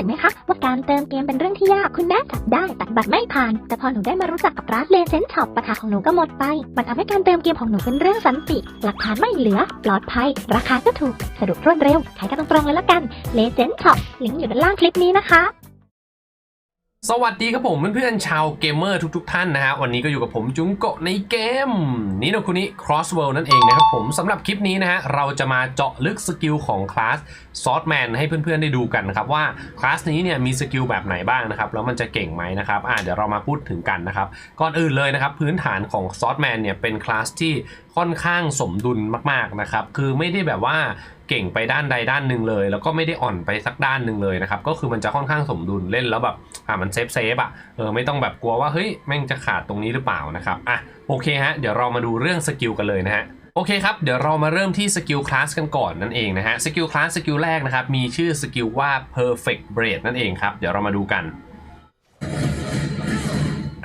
สึกไหมคะว่าการเติมเกมเป็นเรื่องที่ยากคุณแม่จับได้ตัดบัตรไม่ผ่าน แต่พอหนูได้มารู้จักกับร้านเลเซนช็อปปัญหาของหนูก็หมดไป มันทำให้การเติมเกมของหนูเป็นเรื่องสันติ หลักฐานไม่เหลือ ปลอดภัย ราคาก็ถูกสะดวกรวดเร็วใช้กันตรงๆเลยละกันเลเซนช็อปลิงก์อยู่ด้านล่างคลิปนี้นะคะ สวัสดีครับผมเพื่อนๆชาวเกมเมอร์ทุกๆ ท่านนะฮะวันนี้ก็อยู่กับผมจุงโกะในเกมนี่นะคุณนี้ Cross World นั่นเองนะครับผมสำหรับคลิปนี้นะฮะเราจะมาเจาะลึกสกิลของคลาสซอ t แมนให้เพื่อนๆ ได้ดูกันนะครับว่าคลาสนี้เนี่ยมีสกิลแบบไหนบ้างนะครับแล้วมันจะเก่งไหมนะครับอ่าเดี๋ยวเรามาพูดถึงกันนะครับก่อนอื่นเลยนะครับพื้นฐานของซอ t แมนเนี่ยเป็นคลาสที่ค่อนข้างสมดุลมากๆนะครับ คือไม่ได้แบบว่าเก่งไปด้านใดด้านหนึ่งเลย แล้วก็ไม่ได้อ่อนไปสักด้านหนึ่งเลยนะครับ ก็คือมันจะค่อนข้างสมดุลเล่นแล้วแบบอ่ามันเซฟเซฟอะเออไม่ต้องแบบกลัวว่าเฮ้ยแม่งจะขาดตรงนี้หรือเปล่านะครับอะโอเคฮะเดี๋ยวเรามาดูเรื่องสกิลกันเลยนะฮะโอเคครับ เดี๋ยวเรามาเริ่มที่สกิลคลาสกันก่อนนั่นเองนะฮะสกิลคลาสสกิลแรกนะครับมีชื่อสกิลว่า perfect braid นั่นเองครับเดี๋ยวเรามาดูกัน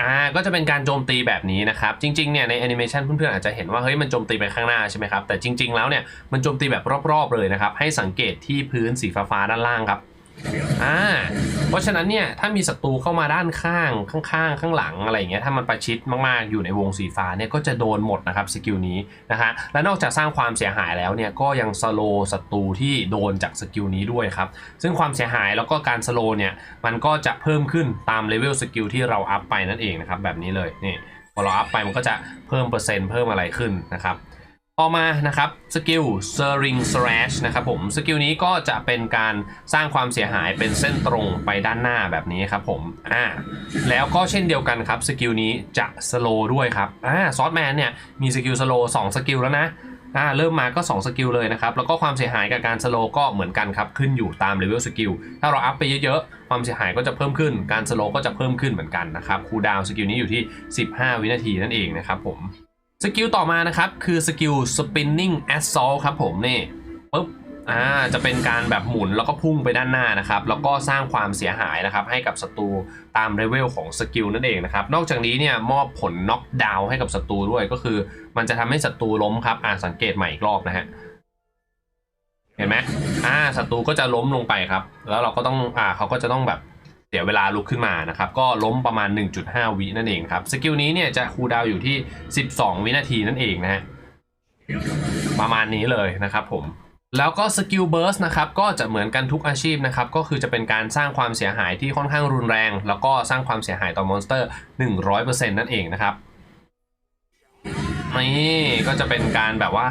อ่าก็จะเป็นการโจมตีแบบนี้นะครับ จริงๆเนี่ยในแอนิเมชันเพื่อนๆอาจจะเห็นว่าเฮ้ยมันโจมตีไปข้างหน้าใช่ไหมครับแต่จริง ๆแล้วเนี่ยมันโจมตีแบบรอบๆเลยนะครับให้สังเกตที่พื้นสีฟ้าๆด้านล่างครับ อ่าเพราะฉะนั้นเนี่ยถ้ามีศัตรูเข้ามาด้านข้างข้างๆ ข้างหลังอะไรอย่างเงี้ยถ้ามันประชิดมากๆอยู่ในวงสีฟ้าเนี่ยก็จะโดนหมดนะครับสกิลนี้นะฮะและนอกจากสร้างความเสียหายแล้วเนี่ยก็ยังสโลศัตรูที่โดนจากสกิลนี้ด้วยครับซึ่งความเสียหายแล้วก็การสโลเนี่ยมันก็จะเพิ่มขึ้นตามเลเวลสกิลที่เราอัพไปนั่นเองนะครับแบบนี้เลยนี่พอเราอัพไปมันก็จะเพิ่มเปอร์เซ็นต์เพิ่มอะไรขึ้นนะครับ ต่อมานะครับสกิล Sering Slash นะครับผมสกิลนี้ก็จะเป็นการสร้างความเสียหายเป็นเส้นตรงไปด้านหน้าแบบนี้ครับผมอ่าแล้วก็เช่นเดียวกันครับสกิลนี้จะสโลด้วยครับอ่าซอสแมนเนี่ยมีสกิลสโลสองสกิลแล้วนะอ่าเริ่มมาก็ 2 สกิลเลยนะครับ แล้วก็ความเสียหายกับการสโลก็เหมือนกันครับ ขึ้นอยู่ตามเลเวลสกิลถ้าเราอัพไปเยอะๆ ความเสียหายก็จะเพิ่มขึ้น การสโลก็จะเพิ่มขึ้นเหมือนกันนะครับคูลดาวน์สกิลนี้อยู่ที่ 15 วินาทีนั่นเองนะครับผม สกิลต่อมานะครับ คือสกิล spinning assault ครับผมนี่ปึ๊บอ่าจะเป็นการแบบหมุนแล้วก็พุ่งไปด้านหน้านะครับ แล้วก็สร้างความเสียหายนะครับ ให้กับศัตรูตามเลเวลของสกิลนั่นเองนะครับ นอกจากนี้เนี่ยมอบผลน็อกดาวน์ให้กับศัตรูด้วยก็คือ มันจะทำให้ศัตรูล้มครับอ่าสังเกตใหม่อีกรอบนะฮะเห็นไหมอ่าศัตรูก็จะล้มลงไปครับ แล้วเราก็ต้องอ่าเขาก็จะต้องแบบ สียเวลาลุกขึ้นมานะครับ ก็ล้มประมาณ 1.5 วินั่นเองครับ สกิลนี้เนี่ยจะคูลดาวอยู่ที่ 12 วินาทีนั่นเองนะฮะประมาณนี้เลยนะครับผมแล้วก็สกิลเบิร์สนะครับก็จะเหมือนกันทุกอาชีพนะครับก็คือจะเป็นการสร้างความเสียหายที่ค่อนข้างรุนแรง แล้วก็สร้างความเสียหายต่อมอนสเตอร์ 100%นั่นเองนะครับนี่ก็จะเป็นการแบบว่า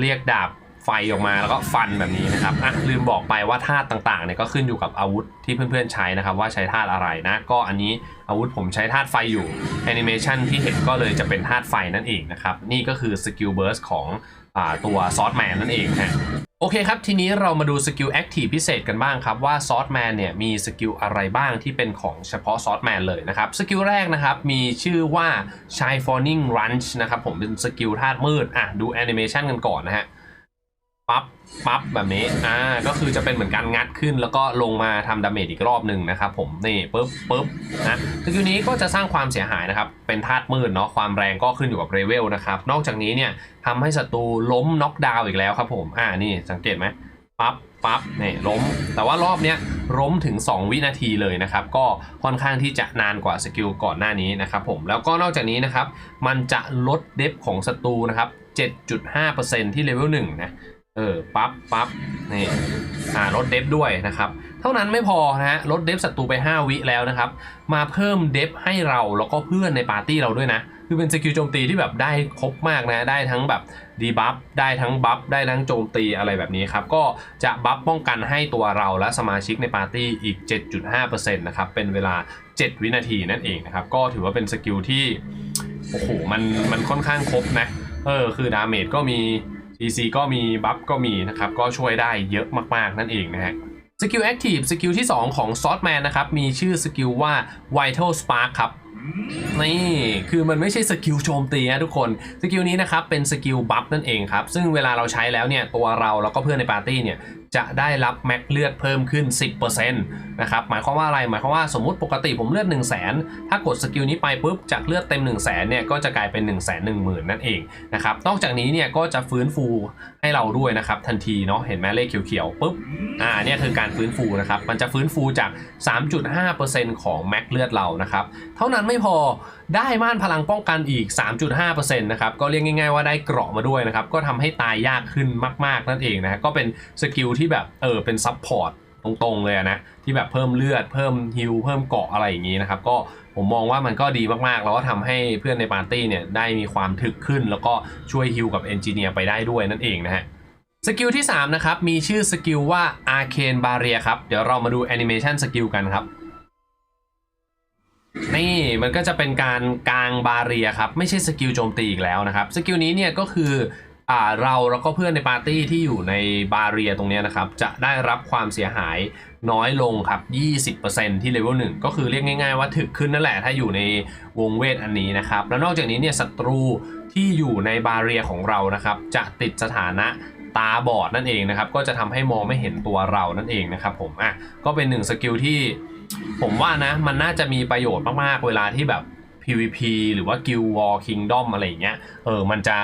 เรียกดาบ ไฟออกมาแล้วก็ฟันแบบนี้นะครับอะลืมบอกไปว่าธาตุต่างๆเนี่ยก็ขึ้นอยู่กับอาวุธที่เพื่อนๆใช้นะครับ ว่าใช้ธาตุอะไรนะ ก็อันนี้อาวุธผมใช้ธาตุไฟอยู่แอนิเมชันที่เห็นก็เลยจะเป็นธาตุไฟนั่นเองนะครับ นี่ก็คือสกิลเบิร์สของอ่าตัวซอสแมนนั่นเองฮะโอเคครับ ทีนี้เรามาดูสกิลแอคทีฟพิเศษกันบ้างครับ ว่าซอสแมนเนี่ยมีสกิลอะไรบ้างที่เป็นของเฉพาะซอสแมนเลยนะครับ สกิลแรกนะครับ มีชื่อว่า Shy Falling Runch นะครับผมเป็นสกิลธาตุมืดอะดูแอนิเมชันกันก่อนนะฮะ ปั๊บปั๊บแบบนี้อ่าก็คือจะเป็นเหมือนการงัดขึ้น แล้วก็ลงมาทำดาเมจอีกรอบหนึ่งนะครับผมนี่ปึ๊บปึ๊บนะสกิลนี้ก็จะสร้างความเสียหายนะครับ เป็นธาตุมืดเนาะความแรงก็ขึ้นอยู่กับเลเวลนะครับ นอกจากนี้เนี่ยทำให้ศัตรูล้มน็อกดาวน์อีกแล้วครับผมอ่านี่สังเกตไหมปั๊บปั๊บเนี่ยล้ม แต่ว่ารอบเนี้ยล้มถึง 2 วินาทีเลยนะครับ ก็ค่อนข้างที่จะนานกว่าสกิลก่อนหน้านี้นะครับผมแล้วก็นอกจากนี้นะครับ มันจะลดเดฟของศัตรูนะครับ7.5%ที่เลเวล1นะ เออปั๊บปั๊บนี่อ่าลดเดฟด้วยนะครับ เท่านั้นไม่พอนะฮะลดเดฟศัตรูไป 5 วิแล้วนะครับ มาเพิ่มเดฟให้เราแล้วก็เพื่อนในปาร์ตี้เราด้วยนะ คือเป็นสกิลโจมตีที่แบบได้ครบมากนะ ได้ทั้งแบบดีบัฟได้ทั้งบัฟได้ทั้งโจมตีอะไรแบบนี้ครับ ก็จะบัฟป้องกันให้ตัวเราและสมาชิกในปาร์ตี้อีก 7.5%นะครับ เป็นเวลา 7 วินาทีนั่นเองนะครับ ก็ถือว่าเป็นสกิลที่โอ้โหมันมันค่อนข้างครบนะเออคือดาเมจก็มี PC ก็มีบัฟก็มีนะครับ ก็ช่วยได้เยอะมากๆนั่นเองนะฮะสกิลแอคทีฟสกิลที่ 2 ของซอสแมนนะครับ มีชื่อสกิลว่า Vital Spark ครับ นี่คือมันไม่ใช่สกิลโจมตีนะทุกคนสกิลนี้นะครับเป็นสกิลบัฟนั่นเองครับ ซึ่งเวลาเราใช้แล้วเนี่ยตัวเราแล้วก็เพื่อนในปาร์ตี้เนี่ยจะได้รับแม็กเลือดเพิ่มขึ้น 10%นะครับหมายความว่าอะไรหมายความว่าสมมุติปกติผมเลือด 1 0 0 0 0แสนถ้ากดสกิลนี้ไปปุ๊บจากเลือดเต็ม 1 0 0 0 0แสนเนี่ยก็จะกลายเป็น 1 1 0 0 0 0 นั่นเองนะครับนอกจากนี้เนี่ยก็จะฟื้นฟูให้เราด้วยนะครับทันทีเนาะเห็นไหมเลขเขียวๆปุ๊บอ่าเนี่ยคือการฟื้นฟูนะครับมันจะฟื้นฟูจาก 3.5%ของแม็กเลือดเรานะครับเท่านั้นไม่พอได้ม่านพลังป้องกันอีก 3.5%นะครับก็เรียกง่าย ๆว่าได้เกราะมาด้วยนะครับก็ทำให้ตายยากขึ้นมาก ๆ นั่นเองนะก็เป็นสกิลที่แบบเออเป็นซับพอร์ตตรงๆเลยนะที่แบบเพิ่มเลือดเพิ่มฮิลเพิ่มเกราะอะไรอย่างนี้นะครับก็ผมมองว่ามันก็ดีมากๆ แล้วก็ทำให้เพื่อนในปาร์ตี้เนี่ยได้มีความถึกขึ้น แล้วก็ช่วยฮิลกับเอนจิเนียร์ไปได้ด้วยนั่นเองนะฮะสกิลที่3นะครับมีชื่อสกิลว่า Arcane Barrier ครับเดี๋ยวเรามาดูแอนิเมชันสกิลกันครับ นี่มันก็จะเป็นการกางบาเรียครับ ไม่ใช่สกิลโจมตีอีกแล้วนะครับ สกิลนี้เนี่ยก็คืออ่าเราแล้วก็เพื่อนในปาร์ตี้ที่อยู่ในบาเรียตรงนี้นะครับ จะได้รับความเสียหายน้อยลงครับ 20%ที่เลเวล1ก็คือเรียกง่ายๆว่าถึกขึ้นนั่นแหละถ้าอยู่ในวงเวทอันนี้นะครับ แล้วนอกจากนี้เนี่ยศัตรูที่อยู่ในบาเรียของเรานะครับ จะติดสถานะตาบอดนั่นเองนะครับ ก็จะทำให้มองไม่เห็นตัวเรานั่นเองนะครับผมอะก็เป็นหนึ่งสกิลที่ ผมว่านะ มันน่าจะมีประโยชน์มากๆ เวลาที่แบบ PVP หรือว่า Guild War Kingdom อะไรอย่างเงี้ย เออ มันจะ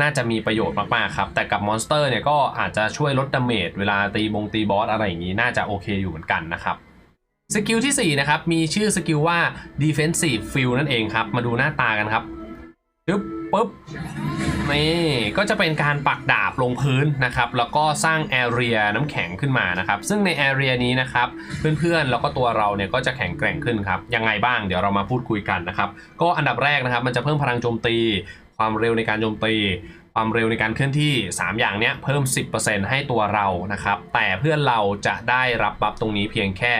น่าจะมีประโยชน์มากๆครับ แต่กับมอนสเตอร์เนี่ยก็อาจจะช่วยลดดาเมจเวลาตีบงตีบอสอะไรอย่างงี้น่าจะโอเคอยู่เหมือนกันนะครับสกิลที่ 4 นะครับ มีชื่อสกิลว่า defensive field นั่นเองครับ มาดูหน้าตากันครับปึ๊บปึ๊บ นี่ก็จะเป็นการปักดาบลงพื้นนะครับ แล้วก็สร้างแอเรียน้ำแข็งขึ้นมานะครับ ซึ่งในแอเรียนี้นะครับ เพื่อนๆ แล้วก็ตัวเราเนี่ยก็จะแข็งแกร่งขึ้นครับ ยังไงบ้างเดี๋ยวเรามาพูดคุยกันนะครับ ก็อันดับแรกนะครับ มันจะเพิ่มพลังโจมตี ความเร็วในการโจมตี ความเร็วในการเคลื่อนที่ 3 อย่างเนี้ยเพิ่ม 10%ให้ตัวเรานะครับ แต่เพื่อนเราจะได้รับบัฟตรงนี้เพียงแค่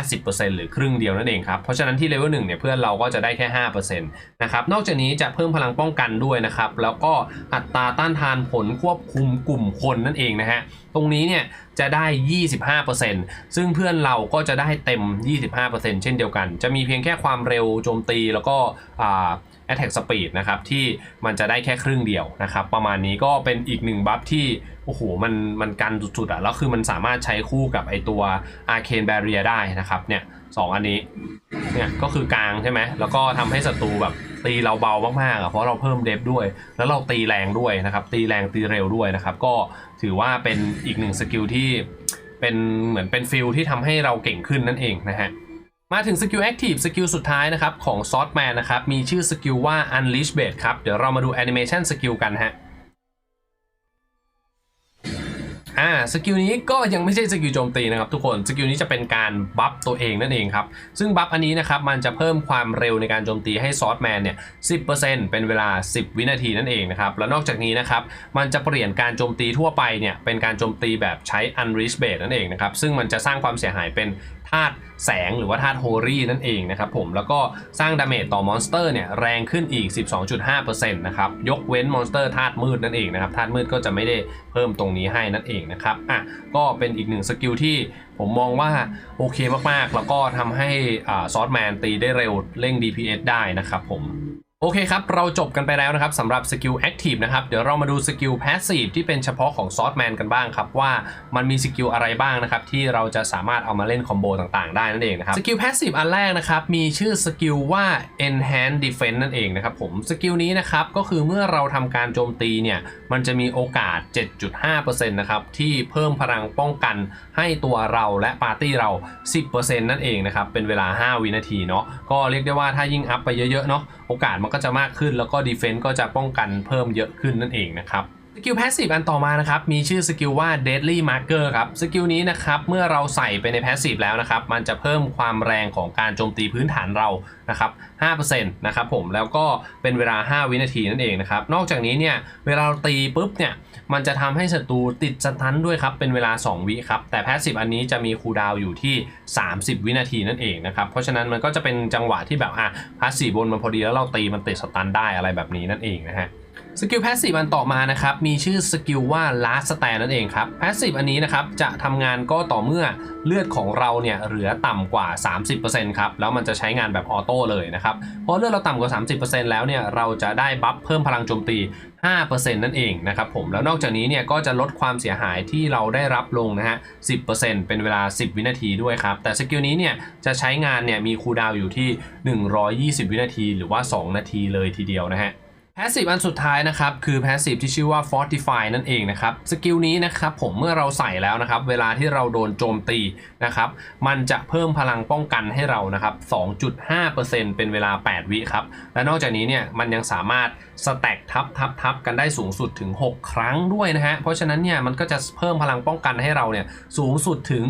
50%หรือครึ่งเดียวนั่นเองครับ เพราะฉะนั้นที่เลเวล1เนี่ยเพื่อนเราก็จะได้แค่ 5%นะครับ นอกจากนี้จะเพิ่มพลังป้องกันด้วยนะครับ แล้วก็อัตราต้านทานผลควบคุมกลุ่มคนนั่นเองนะฮะ ตรงนี้เนี่ยจะได้ 25%ซึ่งเพื่อนเราก็จะได้เต็ม 25%เช่นเดียวกัน จะมีเพียงแค่ความเร็วโจมตีแล้วก็อ่า attack speed นะครับที่มันจะได้แค่ครึ่งเดียวนะครับประมาณนี้ก็เป็นอีกหนึ่งบัฟที่โอ้โหมันมันกันสุดๆอะแล้วคือมันสามารถใช้คู่กับไอตัว arcane barrier ได้นะครับเนี่ยสองอันนี้เนี่ยก็คือกลางใช่ไหมแล้วก็ทำให้ศัตรูแบบตีเราเบามากๆอะเพราะเราเพิ่มเดฟด้วย แล้วเราตีแรงด้วยนะครับตีแรงตีเร็วด้วยนะครับก็ถือว่าเป็นอีกหนึ่งสกิลที่เป็นเหมือนเป็นฟิลที่ทำให้เราเก่งขึ้นนั่นเองนะฮะ มาถึงสกิลแอคทีฟสกิลสุดท้ายนะครับของซอ t แมนนะครับ มีชื่อสกิลว่า Unleash b a t ครับ เดี๋ยวเรามาดูแอนิเมชันสกิลกันฮะอ่าสกิลนี้ก็ยังไม่ใช่สกิลโจมตีนะครับทุกคนสกิลนี้จะเป็นการบัฟตัวเองนั่นเองครับซึ่งบัฟอันนี้นะครับมันจะเพิ่มความเร็วในการโจมตีให้ซอ t แมนเนี่ย10%เป็นเวลา 10 วินาทีนั่นเองนะครับแล้วนอกจากนี้นะครับมันจะเปลี่ยนการโจมตีทั่วไปเนี่ยเป็นการโจมตีแบบใช้ Unleash b a t นั่นเองนะครับซึ่งมันจะสร้างความเสียหายเป็นธาตุแสงหรือว่าธาตุโฮรี่นั่นเองนะครับผมแล้วก็สร้างดาเมจต่อมอนสเตอร์เนี่ยแรงขึ้นอีก 12.5%นะครับยกเว้นมอนสเตอร์ธาตุมืดนั่นเองนะครับธาตุมืดก็จะไม่ได้เพิ่มตรงนี้ให้นั่นเองนะครับอะก็เป็นอีกหนึ่งสกิลที่ผมมองว่าโอเคมากๆ แล้วก็ทำให้อ่าซอสแมนตีได้เร็วเร่ง DPS ได้นะครับผม โอเคครับ เราจบกันไปแล้วนะครับสำหรับสกิลแอคทีฟนะครับ เดี๋ยวเรามาดูสกิลแพสซีฟที่เป็นเฉพาะของซอ t แมนกันบ้างครับ ว่ามันมีสกิลอะไรบ้างนะครับ ที่เราจะสามารถเอามาเล่นคอมโบต่างๆ ได้นั่นเองนะครับสกิลแพสซีฟอันแรกนะครับ มีชื่อสกิลว่า enhance defense นั่นเองนะครับผมสกิลนี้นะครับ ก็คือเมื่อเราทำการโจมตีเนี่ย มันจะมีโอกาส 7.5%นะครับที่เพิ่มพลังป้องกันให้ตัวเราและปาร์ตี้เรา 10%นั่นเองนะครับเป็นเวลา 5 วินาทีเนาะก็เรียกได้ว่าถ้ายิ่งอัพไปเยอะๆเนาะโอกาสมันก็จะมากขึ้น แล้วก็ดีเฟนต์ก็จะป้องกันเพิ่มเยอะขึ้นนั่นเองนะครับ สกิลแพสซีฟอันต่อมานะครับ มีชื่อสกิลว่า Deadly Marker ครับ สกิลนี้นะครับ เมื่อเราใส่ไปในแพสซีฟแล้วนะครับ มันจะเพิ่มความแรงของการโจมตีพื้นฐานเรานะครับ5%นะครับผม แล้วก็เป็นเวลา 5 วินาทีนั่นเองนะครับ นอกจากนี้เนี่ย เวลาเราตีปุ๊บเนี่ย มันจะทำให้ศัตรูติดสตันด้วยครับ เป็นเวลา 2 วิครับ แต่แพสซีฟอันนี้จะมีคูลดาวอยู่ที่ 30 วินาทีนั่นเองนะครับ เพราะฉะนั้นมันก็จะเป็นจังหวะที่แบบอะแพสซีฟบนมันพอดีแล้วเราตีมันติดสตันได้อะไรแบบนี้นั่นเองนะฮะ สกิลแพสซีฟอันต่อมานะครับมีชื่อสกิลว่า last stand นั่นเองครับแพสซีฟอันนี้นะครับจะทำงานก็ต่อเมื่อเลือดของเราเนี่ยเหลือต่ำกว่า 30%ครับแล้วมันจะใช้งานแบบออโต้เลยนะครับพอเลือดเราต่ำกว่า 30%แล้วเนี่ยเราจะได้บัฟเพิ่มพลังโจมตี 5%นั่นเองนะครับผมแล้วนอกจากนี้เนี่ยก็จะลดความเสียหายที่เราได้รับลงนะฮะ 10%เป็นเวลา 10 วินาทีด้วยครับ แต่สกิลนี้เนี่ยจะใช้งานเนี่ยมีคูลดาวอยู่ที่ 120 วินาที หรือว่า 2 นาทีเลยทีเดียวนะฮะ พสซีฟอันสุดท้ายนะครับ คือแพสซีฟที่ชื่อว่า Fortify นั่นเองนะครับสกิลนี้นะครับผมเมื่อเราใส่แล้วนะครับ เวลาที่เราโดนโจมตีนะครับ มันจะเพิ่มพลังป้องกันให้เรานะครับ 2.5%เป็นเวลา 8 วิครับ และนอกจากนี้เนี่ยมันยังสามารถสแต็กทับทับทับกันได้สูงสุดถึง 6 ครั้งด้วยนะฮะเพราะฉะนั้นเนี่ยมันก็จะเพิ่มพลังป้องกันให้เราเนี่ยสูงสุดถึง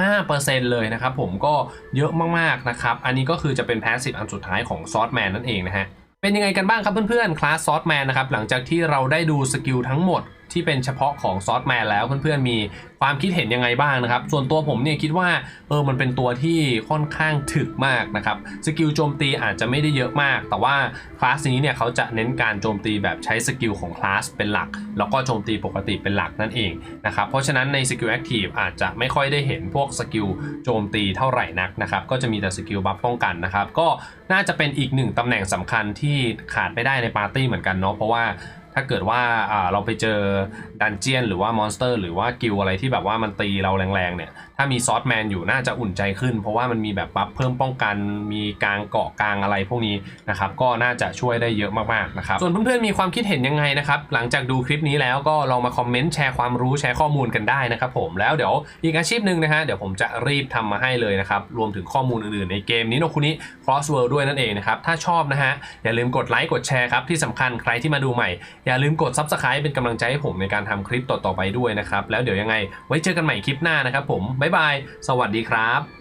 15%เลยนะครับผมก็เยอะมากๆนะครับอันนี้ก็คือจะเป็นแพสซีฟอันสุดท้ายของซอสแมนนั่นเองนะฮะ เป็นยังไงกันบ้างครับเพื่อนๆคลาสซอสแมนนะครับหลังจากที่เราได้ดูสกิลทั้งหมด ที่เป็นเฉพาะของซอสแมนแล้วเพื่อนๆมีความคิดเห็นยังไงบ้างนะครับ ส่วนตัวผมเนี่ยคิดว่าเออมันเป็นตัวที่ค่อนข้างถึกมากนะครับสกิลโจมตีอาจจะไม่ได้เยอะมาก แต่ว่าคลาสนี้เนี่ยเขาจะเน้นการโจมตีแบบใช้สกิลของคลาสเป็นหลัก แล้วก็โจมตีปกติเป็นหลักนั่นเองนะครับเพราะฉะนั้นในสกิลแอคทีฟอาจจะไม่ค่อยได้เห็นพวกสกิลโจมตีเท่าไหร่นักนะครับก็จะมีแต่สกิลบัฟป้องกันนะครับก็น่าจะเป็นอีกหนึ่งตำแหน่งสำคัญที่ขาดไม่ได้ในปาร์ตี้เหมือนกันเนาะเพราะว่า ถ้าเกิดว่าเราไปเจอดันเจียนหรือว่ามอนสเตอร์ หรือว่ากิลอะไรที่แบบว่ามันตีเราแรงๆเนี่ย ถ้ามีซอสแมนอยู่น่าจะอุ่นใจขึ้น เพราะว่ามันมีแบบบัฟเพิ่มป้องกัน มีกลางเกาะกลางอะไรพวกนี้นะครับ ก็น่าจะช่วยได้เยอะมากๆนะครับ ส่วนเพื่อนๆมีความคิดเห็นยังไงนะครับ หลังจากดูคลิปนี้แล้วก็ลองมาคอมเมนต์แชร์ความรู้แชร์ข้อมูลกันได้นะครับผม แล้วเดี๋ยวอีกอาชีพหนึ่งนะฮะ เดี๋ยวผมจะรีบทำมาให้เลยนะครับ รวมถึงข้อมูลอื่นๆในเกมนี้โนคุนิ Cross World ด้วยนั่นเองนะครับ ถ้าชอบนะฮะ อย่าลืมกดไลค์ กดแชร์ครับ ที่สำคัญใครที่มาดูใหม่อย่าลืมกด Subscribe เป็นกำลังใจให้ผมในการทำคลิปต่อๆไปด้วยนะครับ แล้วเดี๋ยวยังไงไว้เจอกันใหม่คลิปหน้านะครับผม บ๊ายบาย สวัสดีครับ